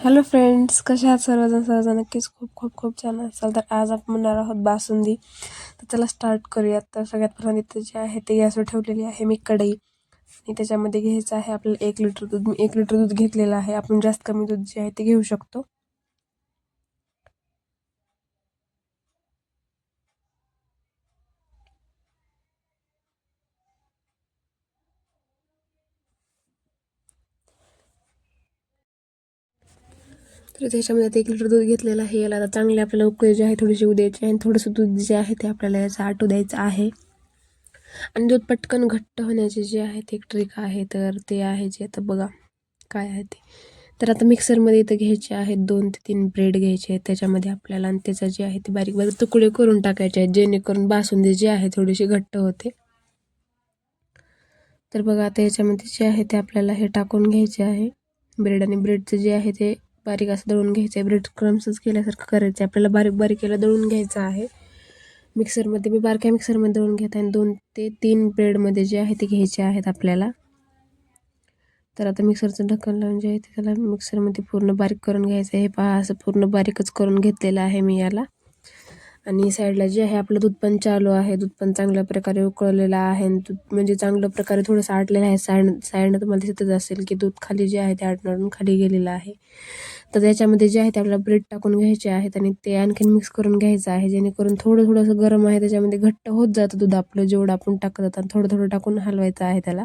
Hello friends कशा आहात सर्वजण? सर्वजण नक्कीच खूप खूप खूप छान असाल तर आज आपण म्हणणार आहोत बासुंदी. तर चला स्टार्ट करूयात. तर सगळ्यात प्रथम इथं जे आहे ते गॅसवर ठेवलेली आहे मी कढई. आणि त्याच्यामध्ये घ्यायचं आहे आपल्याला एक लिटर दूध. मी एक लिटर दूध घेतलेलं आहे. आपण जास्त कमी दूध जे आहे ते घेऊ शकतो. तर त्याच्यामध्ये आता एक लिटर दूध घेतलेलं आहे. याला आता चांगले आपल्याला उकळी जे आहे थोडीशी उद्याची आहे आणि थोडंसं दूध जे आहे ते आपल्याला याचं आटू द्यायचं आहे. आणि दूध पटकन घट्ट होण्याचे जे आहे ते एक ट्रिक आहे. तर ते आहे जे आता बघा काय आहे ते. तर आता मिक्सरमध्ये इथं घ्यायचे आहेत दोन ते तीन ब्रेड घ्यायचे. आहेत त्याच्यामध्ये आपल्याला आणि त्याचं जे आहे ते बारीक बारीक तुकडे करून टाकायचे आहेत. जेणेकरून बासुंदी जे आहे थोडीशी घट्ट होते. तर बघा आता याच्यामध्ये जे आहे ते आपल्याला हे टाकून घ्यायचे आहे. ब्रेड आणि ब्रेडचं जे आहे ते बारीक असं दळून घ्यायचं आहे ब्रेड क्रम्सच केल्यासारखं करायचं आहे आपल्याला बारीक बारीकला दळून घ्यायचं आहे. मिक्सरमध्ये मी बारक्या मिक्सरमध्ये दळून घेत आहे. आणि दोन ते तीन ब्रेडमध्ये जे आहे ते घ्यायचे आहेत आपल्याला. तर आता मिक्सरचं ढक्कन लावून जे आहे ते त्याला मिक्सरमध्ये पूर्ण बारीक करून घ्यायचं आहे हे पहा असं पूर्ण बारीकच करून घेतलेलं आहे मी याला. आणि साईडला जे आहे आपलं दूध पण चालू आहे. दूध पण चांगल्या प्रकारे उकळलेलं आहे. दूध म्हणजे चांगल्या प्रकारे थोडंसं आटलेलं आहे. साईड साईडनं तुम्हाला दिसतच असेल की दूध खाली जे आहे ते आटणारून खाली गेलेलं आहे. तर त्याच्यामध्ये जे आहे ते आपल्याला ब्रेड टाकून घ्यायचे आहेत आणि ते आणखीन मिक्स करून घ्यायचं आहे. जेणेकरून थोडं थोडंसं गरम आहे त्याच्यामध्ये घट्ट होत जातं दूध आपलं. जेवढं आपण टाकत जातं थोडं थोडं टाकून हलवायचं आहे त्याला.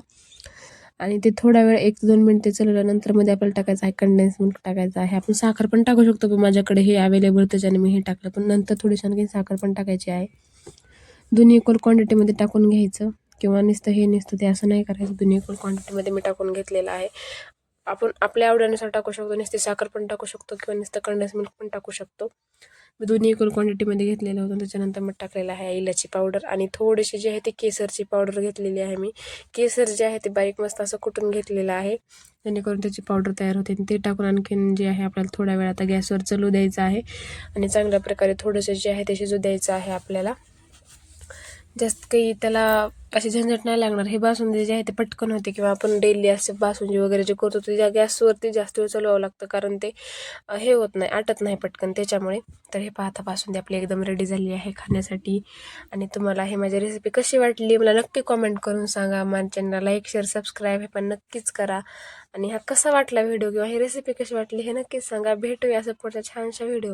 आणि ते थोडा वेळ एक दोन मिनटे चालवल्यानंतरमध्ये आपल्याला टाकायचं आहे कंडेन्स मिल्क टाकायचं आहे. आपण साखर पण टाकू शकतो पण माझ्याकडे हे अवेलेबल त्याच्याने मी हे टाकलं. पण नंतर थोडीशी आणखी साखर पण टाकायची आहे. दोन्ही इक्वल क्वांटिटीमध्ये टाकून घ्यायचं. किंवा नुसतं हे नुसतं ते असं नाही करायचं. दोन्ही इक्वल क्वांटिटीमध्ये मी टाकून घेतलेलं आहे. आपण आपल्या आवडीनुसार टाकू शकतो. नुसते साखर पण टाकू शकतो किंवा नुसतं कंडेन्स मिल्क पण टाकू शकतो. मी दोन्ही इक्वल क्वांटिटीमध्ये घेतलेलं होतं. त्याच्यानंतर मग टाकलेलं आहे इलाची पावडर आणि थोडीशी जी आहे ती केसरची पावडर घेतलेली आहे मी. केसर जे आहे ते बारीक मस्त असं कुटून घेतलेलं आहे. जेणेकरून त्याची पावडर तयार होते. आणि ते टाकून आणखीन जे आहे आपल्याला थोड्या वेळ आता गॅसवर चलू द्यायचं आहे. आणि चांगल्या प्रकारे थोडंसं जे आहे ते शिजू द्यायचं आहे आपल्याला. जास्त काही त्याला अशी झंझट नाही लागणार. हे बासुंदी जे आहे ते पटकन होते किंवा आपण डेली असे बासुंदी वगैरे जे करतो ते त्या गॅसवरती जास्त वेळ चालवावं लागतं कारण ते हे होत नाही आटत नाही पटकन त्याच्यामुळे. तर हे पाहता बासुंदी आपली एकदम रेडी झाली आहे खाण्यासाठी. आणि तुम्हाला हे माझी रेसिपी कशी वाटली मला नक्की कॉमेंट करून सांगा. माझ्या चॅनल लाईक शेअर सबस्क्राईब हे पण नक्कीच करा. आणि हा कसा वाटला व्हिडिओ किंवा ही रेसिपी कशी वाटली हे नक्कीच सांगा. भेटूया असं पुढच्या छानशा व्हिडिओ